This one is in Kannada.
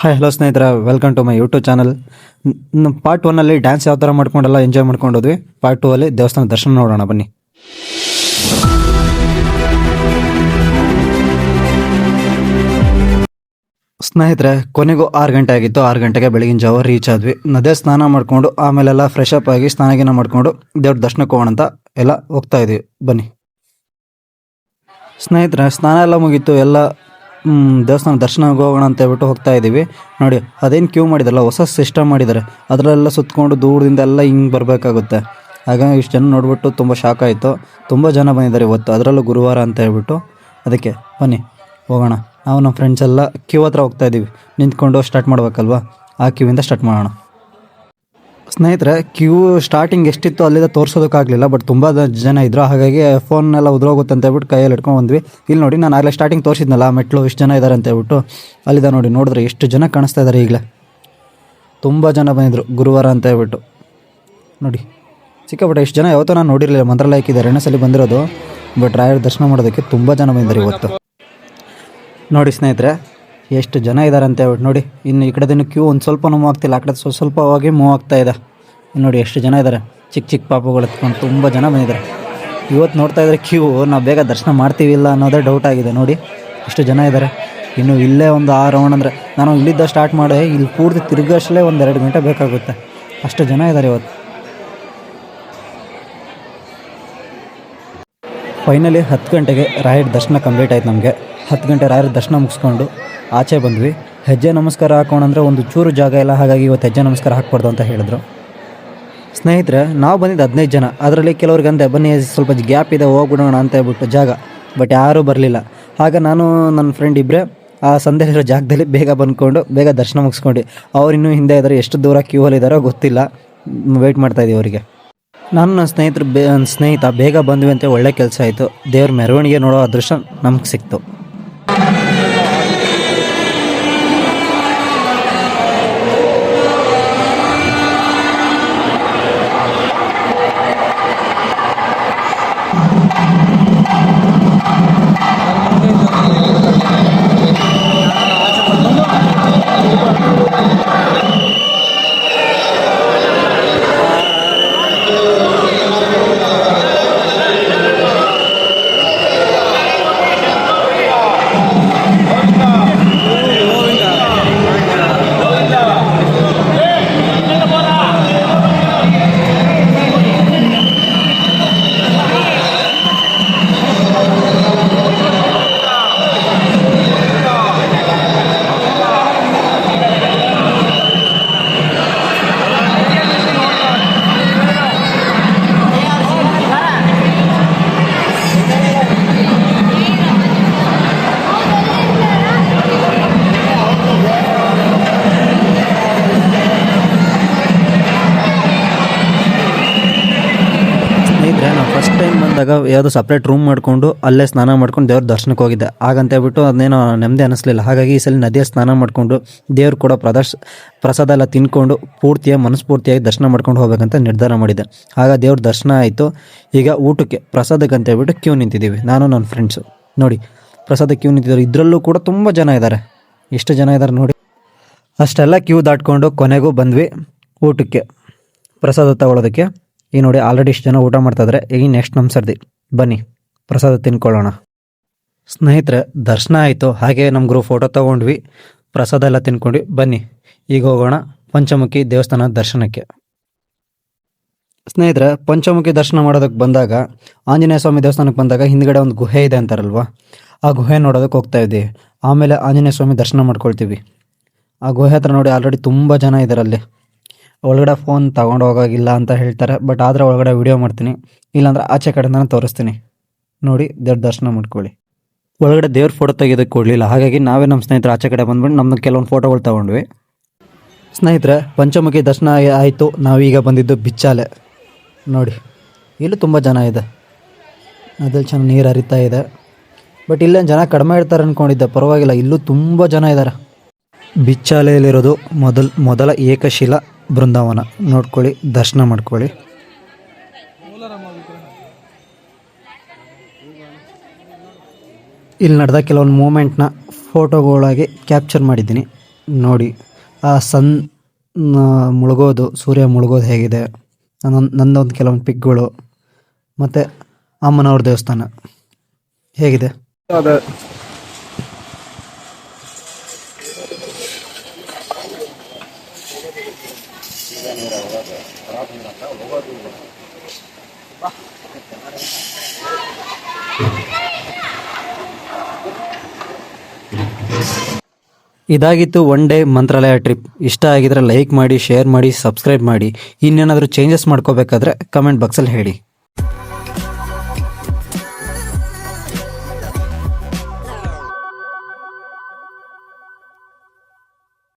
ಹಾಯ್ ಹಲೋ ಸ್ನೇಹಿತರ. Welcome to my YouTube channel part ಒನ್ನಲ್ಲಿ ಡ್ಯಾನ್ಸ್ ಯಾವ ಥರ ಮಾಡ್ಕೊಂಡೆಲ್ಲ ಎಂಜಾಯ್ ಮಾಡ್ಕೊಂಡೋದ್ವಿ ಪಾರ್ಟ್ ಟೂ ಅಲ್ಲಿ ದೇವಸ್ಥಾನ ದರ್ಶನ ನೋಡೋಣ, ಬನ್ನಿ. ಸ್ನೇಹಿತರೆ, ಕೊನೆಗೂ ಆರು ಗಂಟೆ ಆಗಿತ್ತು. ಆರು ಗಂಟೆಗೆ ಬೆಳಗಿನ ಜಾವ ರೀಚ್ ಆದ್ವಿ. ನದೇ ಸ್ನಾನ ಮಾಡಿಕೊಂಡು, ಆಮೇಲೆಲ್ಲ ಫ್ರೆಶ್ ಅಪ್ ಆಗಿ ಸ್ನಾನಗಿನ ಮಾಡಿಕೊಂಡು, ದೇವ್ರ ದರ್ಶನಕ್ಕೆ ಹೋಗೋಣ ಅಂತ ಎಲ್ಲ ಹೋಗ್ತಾ ಇದ್ವಿ. ಬನ್ನಿ. ಸ್ನೇಹಿತರೆ, ಸ್ನಾನ ಎಲ್ಲ ಮುಗೀತು. ಎಲ್ಲ ದೇವಸ್ಥಾನ ದರ್ಶನಕ್ಕೆ ಹೋಗೋಣ ಅಂತ ಹೇಳ್ಬಿಟ್ಟು ಹೋಗ್ತಾ ಇದ್ದೀವಿ ನೋಡಿ, ಅದೇನು ಕ್ಯೂ ಮಾಡಿದಲ್ಲ, ಹೊಸ ಸಿಸ್ಟಮ್ ಮಾಡಿದ್ದಾರೆ ಅದರಲ್ಲೆಲ್ಲ ಸುತ್ತಕೊಂಡು ದೂರದಿಂದ ಎಲ್ಲ ಹಿಂಗೆ ಬರಬೇಕಾಗುತ್ತೆ. ಆಗ ಇಷ್ಟು ಜನ ನೋಡ್ಬಿಟ್ಟು ತುಂಬ ಶಾಕ್ ಆಯಿತು. ತುಂಬ ಜನ ಬಂದಿದ್ದಾರೆ ಇವತ್ತು. ಅದರಲ್ಲೂ ಗುರುವಾರ ಅಂತ ಹೇಳ್ಬಿಟ್ಟು. ಅದಕ್ಕೆ, ಬನ್ನಿ, ಹೋಗೋಣ. ನಾವು ನಮ್ಮ ಫ್ರೆಂಡ್ಸ್ ಎಲ್ಲ ಕ್ಯೂ ಹತ್ರ ಹೋಗ್ತಾ ಇದ್ದೀವಿ ನಿಂತ್ಕೊಂಡು ಸ್ಟಾರ್ಟ್ ಮಾಡಬೇಕಲ್ವಾ? ಆ ಕ್ಯೂವಿಂದ ಸ್ಟಾರ್ಟ್ ಮಾಡೋಣ. ಸ್ನೇಹಿತರೆ ಕ್ಯೂ ಸ್ಟಾರ್ಟಿಂಗ್ ಎಷ್ಟಿತ್ತು ಅಲ್ಲಿಂದ ತೋರಿಸೋದಕ್ಕಾಗಲಿಲ್ಲ ಬಟ್ ತುಂಬ ಜನ ಇದ್ರು. ಹಾಗಾಗಿ ಫೋನ್ನೆಲ್ಲ ಉದ್ರೋಗುತ್ತೆ ಅಂತ ಹೇಳ್ಬಿಟ್ಟು ಕೈಯಲ್ಲಿ ಇಟ್ಕೊಂಡು ಬಂದ್ವಿ. ಇಲ್ಲಿ ನೋಡಿ, ನಾನು ಆಗಲೇ ಸ್ಟಾರ್ಟಿಂಗ್ ತೋರಿಸಿದ್ನಲ್ಲ, ಮೆಟ್ಲು ಇಷ್ಟು ಜನ ಇದ್ದಾರೆ ಅಂತ ಹೇಳ್ಬಿಟ್ಟು, ಅಲ್ಲಿಂದ ನೋಡಿ, ನೋಡಿದ್ರೆ ಎಷ್ಟು ಜನ ಕಾಣಿಸ್ತಾ ಇದ್ದಾರೆ ಈಗಲೇ. ತುಂಬ ಜನ ಬಂದಿದ್ರು, ಗುರುವಾರ ಅಂತ ಹೇಳ್ಬಿಟ್ಟು. ನೋಡಿ, ಸಿಕ್ಕಾಪಟ್ಟೆ ಇಷ್ಟು ಜನ ಯಾವತ್ತೂ ನಾನು ನೋಡಿರಲಿಲ್ಲ, ಮಂತ್ರಾಲಯಕ್ಕೆ ಎರಡನೇ ಸಲ ಬಂದಿರೋದು. ಬಟ್ ರಾಯರ ದರ್ಶನ ಮಾಡೋದಕ್ಕೆ ತುಂಬ ಜನ ಬಂದಿದ್ದಾರೆ ಇವತ್ತು. ನೋಡಿ ಸ್ನೇಹಿತರೆ ಎಷ್ಟು ಜನ ಇದ್ದಾರೆ ಅಂತ ಹೇಳ್ಬಿಟ್ಟು ನೋಡಿ. ಇನ್ನು ಈ ಕಡೆದಿನ ಕ್ಯೂ ಒಂದು ಸ್ವಲ್ಪ ಮೂವ್ ಆಗ್ತಿಲ್ಲ. ಆ ಕಡೆ ಸ್ವಲ್ಪ ಸ್ವಲ್ಪವಾಗಿ ಮೂವ್ ಆಗ್ತಾ ಇದೆ. ನೋಡಿ ಎಷ್ಟು ಜನ ಇದ್ದಾರೆ ಚಿಕ್ಕ ಚಿಕ್ಕ ಪಾಪುಗಳು ಎತ್ಕೊಂಡು ತುಂಬ ಜನ ಬಂದಿದ್ದಾರೆ. ಇವತ್ತು ನೋಡ್ತಾ ಇದ್ದಾರೆ ಕ್ಯೂ ನಾವು ಬೇಗ ದರ್ಶನ ಮಾಡ್ತೀವಿ ಇಲ್ಲ ಅನ್ನೋದೇ ಡೌಟ್ ಆಗಿದೆ. ನೋಡಿ ಎಷ್ಟು ಜನ ಇದ್ದಾರೆ ಇನ್ನು ಇಲ್ಲೇ ಒಂದು ಆ ರೌಂಡ್ ಅಂದರೆ ನಾನು ಇಲ್ಲಿದ್ದ ಸ್ಟಾರ್ಟ್ ಮಾಡಿ ಇಲ್ಲಿ ಪೂರ್ತಿ ತಿರುಗಷ್ಟಲೇ ಒಂದು ಎರಡು ಗಂಟೆ ಬೇಕಾಗುತ್ತೆ. ಅಷ್ಟು ಜನ ಇದ್ದಾರೆ ಇವತ್ತು. ಫೈನಲಿ ಹತ್ತು ಗಂಟೆಗೆ ರಾಯರ ದರ್ಶನ ಕಂಪ್ಲೀಟ್ ಆಯ್ತು ನಮಗೆ. ಹತ್ತು ಗಂಟೆ ರಾಯರ ದರ್ಶನ ಮುಗಿಸ್ಕೊಂಡು ಆಚೆ ಬಂದ್ವಿ. ಹೆಜ್ಜೆ ನಮಸ್ಕಾರ ಹಾಕೋಣಂದ್ರೆ ಒಂದು ಚೂರು ಜಾಗ ಇಲ್ಲ, ಹಾಗಾಗಿ ಇವತ್ತು ಹೆಜ್ಜೆ ನಮಸ್ಕಾರ ಹಾಕ್ಬಾರ್ದು ಅಂತ ಹೇಳಿದ್ರು. ಸ್ನೇಹಿತರೆ, ನಾವು ಬಂದಿದ್ದು ಹದಿನೈದು ಜನ. ಅದರಲ್ಲಿ ಕೆಲವ್ರಿಗೆ ಅಂದೆ ಬನ್ನಿ, ಸ್ವಲ್ಪ ಗ್ಯಾಪ್ ಇದೆ, ಹೋಗ್ಬಿಡೋಣ ಅಂತ ಹೇಳ್ಬಿಟ್ಟು ಜಾಗ. ಬಟ್ ಯಾರೂ ಬರಲಿಲ್ಲ. ಆಗ ನಾನು ನನ್ನ ಫ್ರೆಂಡ್ ಇಬ್ಬರೇ ಆ ಸಂದೇಲಿರೋ ಜಾಗದಲ್ಲಿ ಬೇಗ ಬಂದ್ಕೊಂಡು, ಬೇಗ ದರ್ಶನ ಮುಗಿಸ್ಕೊಂಡು, ಅವ್ರು ಇನ್ನೂ ಹಿಂದೆ ಇದ್ದಾರೆ ಎಷ್ಟು ದೂರ ಕ್ಯೂ ಇದ್ದಾರೋ ಗೊತ್ತಿಲ್ಲ. ವೆಯ್ಟ್ ಮಾಡ್ತಾ ಇದೀವಿ ಅವರಿಗೆ. ನಾನು ನನ್ನ ಸ್ನೇಹಿತರು ಬೇ, ಸ್ನೇಹಿತ, ಬೇಗ ಬಂದ್ವಿ ಅಂತ ಒಳ್ಳೆ ಕೆಲಸ ಆಯಿತು. ದೇವ್ರ ಮೆರವಣಿಗೆ ನೋಡೋ ಅದೃಷ್ಟ ನಮ್ಗೆ ಸಿಕ್ತು. ಯಾವುದೋ ಸಪ್ರೇಟ್ ರೂಮ್ ಮಾಡಿಕೊಂಡು ಅಲ್ಲೇ ಸ್ನಾನ ಮಾಡ್ಕೊಂಡು ದೇವ್ರ ದರ್ಶನಕ್ಕೆ ಹೋಗಿದ್ದೆ. ಹಾಗಂತ ಹೇಳ್ಬಿಟ್ಟು ಅದನ್ನೇನೋ ನೆಮ್ಮದಿ ಅನಿಸ್ಲಿಲ್ಲ. ಹಾಗಾಗಿ ಈ ಸಲ ನದಿಯ ಸ್ನಾನ ಮಾಡಿಕೊಂಡು ದೇವ್ರು ಕೂಡ ಪ್ರದರ್ಶ, ಪ್ರಸಾದ ಎಲ್ಲ ತಿನ್ಕೊಂಡು ಪೂರ್ತಿಯಾಗಿ ಮನಸ್ಫೂರ್ತಿಯಾಗಿ ದರ್ಶನ ಮಾಡ್ಕೊಂಡು ಹೋಗ್ಬೇಕಂತ ನಿರ್ಧಾರ ಮಾಡಿದೆ ಆಗ ದೇವ್ರ ದರ್ಶನ ಆಯಿತು. ಈಗ ಊಟಕ್ಕೆ, ಪ್ರಸಾದಕ್ಕೆ ಅಂತ ಹೇಳ್ಬಿಟ್ಟು ಕ್ಯೂ ನಿಂತಿದ್ದೀವಿ. ನಾನು, ನನ್ನ ಫ್ರೆಂಡ್ಸು ನೋಡಿ, ಪ್ರಸಾದ ಕ್ಯೂ ನಿಂತಿದ್ದಾರೆ. ಇದರಲ್ಲೂ ಕೂಡ ತುಂಬ ಜನ ಇದ್ದಾರೆ. ಎಷ್ಟು ಜನ ಇದ್ದಾರೆ ನೋಡಿ. ಅಷ್ಟೆಲ್ಲ ಕ್ಯೂ ದಾಟ್ಕೊಂಡು ಕೊನೆಗೂ ಬಂದ್ವಿ ಊಟಕ್ಕೆ, ಪ್ರಸಾದ ತಗೊಳ್ಳೋದಕ್ಕೆ ಈಗ ನೋಡಿ ಆಲ್ರೆಡಿ ಇಷ್ಟು ಜನ ಊಟ ಮಾಡ್ತಾಯಿದ್ರೆ ಈಗ ನೆಕ್ಸ್ಟ್ ನಮ್ಮ ಸರ್ದಿ. ಬನ್ನಿ, ಪ್ರಸಾದ ತಿನ್ಕೊಳ್ಳೋಣ. ಸ್ನೇಹಿತರೆ, ದರ್ಶನ ಆಯಿತು. ಹಾಗೆ ನಮ್ಮ ಗ್ರೂಪ್ ಫೋಟೋ ತೊಗೊಂಡ್ವಿ. ಪ್ರಸಾದ ಎಲ್ಲ ತಿನ್ಕೊಂಡ್ವಿ ಬನ್ನಿ. ಈಗ ಹೋಗೋಣ ಪಂಚಮುಖಿ ದೇವಸ್ಥಾನ ದರ್ಶನಕ್ಕೆ. ಸ್ನೇಹಿತರೆ, ಪಂಚಮುಖಿ ದರ್ಶನ ಮಾಡೋದಕ್ಕೆ ಬಂದಾಗ, ಆಂಜನೇಯ ಸ್ವಾಮಿ ದೇವಸ್ಥಾನಕ್ಕೆ ಬಂದಾಗ ಹಿಂದ್ಗಡೆ ಒಂದು ಗುಹೆ ಇದೆ ಅಂತಾರಲ್ವ? ಆ ಗುಹೆ ನೋಡೋದಕ್ಕೆ ಹೋಗ್ತಾ ಇದ್ದೀವಿ. ಆಮೇಲೆ ಆಂಜನೇಯ ಸ್ವಾಮಿ ದರ್ಶನ ಮಾಡ್ಕೊಳ್ತೀವಿ. ಆ ಗುಹೆ ಹತ್ರ ನೋಡಿ ಆಲ್ರೆಡಿ ತುಂಬ ಜನ ಇದ್ದಾರೆ ಅಲ್ಲಿ. ಒಳಗಡೆ ಫೋನ್ ತಗೊಂಡು ಹೋಗೋಗಿಲ್ಲ ಅಂತ ಹೇಳ್ತಾರೆ. ಬಟ್ ಆದರೆ ಒಳಗಡೆ ವಿಡಿಯೋ ಮಾಡ್ತೀನಿ. ಇಲ್ಲಾಂದ್ರೆ ಆಚೆ ಕಡೆಯಿಂದನೇ ತೋರಿಸ್ತೀನಿ. ನೋಡಿ, ದೇವ್ರ ದರ್ಶನ ಮಾಡ್ಕೊಳ್ಳಿ. ಒಳಗಡೆ ದೇವ್ರ ಫೋಟೋ ತೆಗೆಯೋದಕ್ಕೆ ಕೊಡಲಿಲ್ಲ. ಹಾಗಾಗಿ ನಾವೇ ನಮ್ಮ ಸ್ನೇಹಿತರು ಆಚೆ ಕಡೆ ಬಂದ್ಬಿಟ್ಟು ನಮ್ಮ ಕೆಲವೊಂದು ಫೋಟೋಗಳು ತಗೊಂಡ್ವಿ. ಸ್ನೇಹಿತರೆ, ಪಂಚಮುಖಿ ದರ್ಶನ ಆಯಿತು. ನಾವೀಗ ಬಂದಿದ್ದು ಬಿಚ್ಚಾಲೆ. ನೋಡಿ, ಇಲ್ಲೂ ತುಂಬ ಜನ ಇದೆ. ಅದ್ರಲ್ಲಿ ಚೆನ್ನಾಗಿ ನೀರು ಹರಿತಾ ಇದೆ. ಬಟ್ ಇಲ್ಲೇನು ಜನ ಕಡಿಮೆ ಇರ್ತಾರೆ ಅಂದ್ಕೊಂಡಿದ್ದೆ ಪರವಾಗಿಲ್ಲ, ಇಲ್ಲೂ ತುಂಬ ಜನ ಇದ್ದಾರೆ ಬಿಚ್ಚಾಲೆಯಲ್ಲಿರೋದು ಮೊದಲ ಮೊದಲ ಏಕಶಿಲಾ ಬೃಂದಾವನ. ನೋಡ್ಕೊಳ್ಳಿ, ದರ್ಶನ ಮಾಡ್ಕೊಳ್ಳಿ. ಇಲ್ಲಿ ನಡೆದ ಕೆಲವೊಂದು ಮೂಮೆಂಟ್ನ ಫೋಟೋಗಳಾಗಿ ಕ್ಯಾಪ್ಚರ್ ಮಾಡಿದ್ದೀನಿ. ನೋಡಿ, ಆ ಸನ್ ಮುಳುಗೋದು, ಸೂರ್ಯ ಮುಳುಗೋದು ಹೇಗಿದೆ. ನನ್ನ ನನ್ನೊಂದು ಕೆಲವೊಂದು ಪಿಕ್ಗಳು. ಮತ್ತು ಅಮ್ಮನವ್ರ ದೇವಸ್ಥಾನ ಹೇಗಿದೆ? ಇದಾಗಿತ್ತು ಒನ್ ಡೇ ಮಂತ್ರಾಲಯ ಟ್ರಿಪ್. ಇಷ್ಟ ಆಗಿದ್ರೆ ಲೈಕ್ ಮಾಡಿ, ಶೇರ್ ಮಾಡಿ, ಸಬ್ಸ್ಕ್ರೈಬ್ ಮಾಡಿ. ಇನ್ನೇನಾದರೂ ಚೇಂಜಸ್ ಮಾಡ್ಕೋಬೇಕಾದ್ರೆ ಕಮೆಂಟ್ ಬಾಕ್ಸಲ್ಲಿ ಹೇಳಿ.